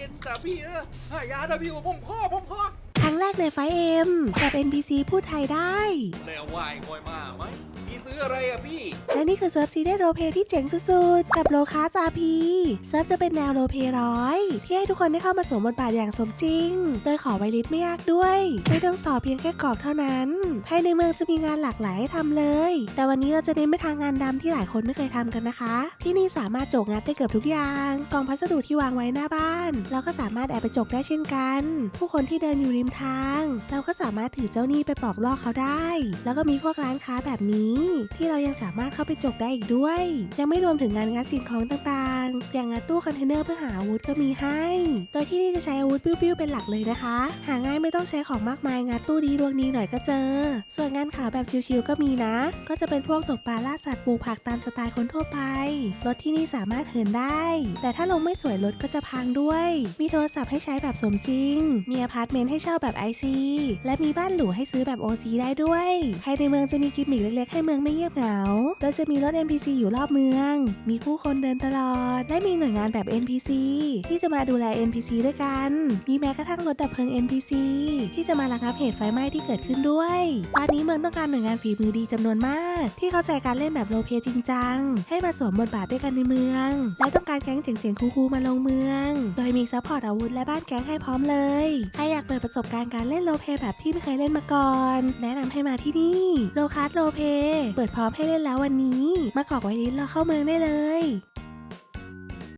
ย็นแต่พี่เออหายาเถอะพี่ผมพ่อผมพ่อ แรกในไฟเอ็มกับ NPC พูดไทยได้ แล้ววายคอยมาไหมพี่ซื้ออะไรอะพี่ และนี่คือเซิร์ฟซีได้โรลเพลย์ที่เจ๋งสุดๆ กับโลคาสอาพีเซิร์ฟจะเป็นแนวโรลเพลย์ร้อย ที่ให้ทุกคนได้เข้ามาสวมบทบาทอย่างสมจริง โดยขอไวลิสไม่ยากด้วย ไม่ต้องสอบเพียงแค่กรอกเท่านั้นภายในเมืองจะมีงานหลากหลายให้ทำเลย แต่วันนี้เราจะเน้นไปทางงานดำที่หลายคนไม่เคยทำกันนะคะ ที่นี่สามารถจกงัดได้เกือบทุกอย่างกล่องพัสดุที่วางไว้หน้าบ้าน เราก็สามารถแอบไปจกได้เช่นกัน ผู้คนที่เดินอยู่ริมทางเราก็สามารถถือเจ้าหนี้ไปปลอกล่อเขาได้ แล้วก็มีพวกร้านค้าแบบนี้ ที่เรายังสามารถเข้าไปจกได้อีกด้วย ยังไม่รวมถึงงานงัดสิ่งของต่างๆ อย่างงัดตู้คอนเทนเนอร์เพื่อหาอาวุธก็มีให้ โดยที่นี่จะใช้อาวุธปิ้วๆเป็นหลักเลยนะคะ หาง่ายไม่ต้องใช้ของมากมายงัดตู้ดีดวงนี้หน่อยก็เจอ ส่วนงานขาวแบบชิวๆก็มีนะ ก็จะเป็นพวกตกปลาล่าสัตว์ปลูกผักตามสไตล์คนทั่วไปรถที่นี่สามารถเหินได้ แต่ถ้าลงไม่สวยรถก็จะพังด้วย มีโทรศัพท์ให้ใช้แบบสมจริง มีอพาร์ตเมนต์ให้เช่าแบบ IC และมีบ้านหรูให้ซื้อแบบ OC ได้ด้วยภายในเมืองจะมีกิมมิคเล็กๆ ให้เมืองไม่เงียบเหงา โดยจะมีรถ NPC อยู่รอบเมือง มีผู้คนเดินตลอด และมีหน่วยงานแบบ NPC ที่จะมาดูแล NPC ด้วยกัน มีแม้กระทั่งรถดับเพลิง NPC ที่จะมาระงับเหตุไฟไหม้ที่เกิดขึ้นด้วยตอนนี้เมืองต้องการหน่วยงานฝีมือดีจำนวนมาก ที่เข้าใจการเล่นแบบโรลเพจริงจัง ให้มาสวมบทบาทด้วยกันในเมือง และต้องการแก๊งเจ๋งๆคูลๆมาลงเมือง โดยมีซัพพอร์ตอาวุธและบ้านแก๊งให้พร้อมเลย ใครอยากเปิดประสบการณ์การเล่นโรลเพลย์แบบที่ไม่เคยเล่นมาก่อน แนะนำให้มาที่นี่โลคัสโรลเพลย์เปิดพร้อมให้เล่นแล้ววันนี้ มากอกไว้ลิสต์รอเข้าเมืองได้เลย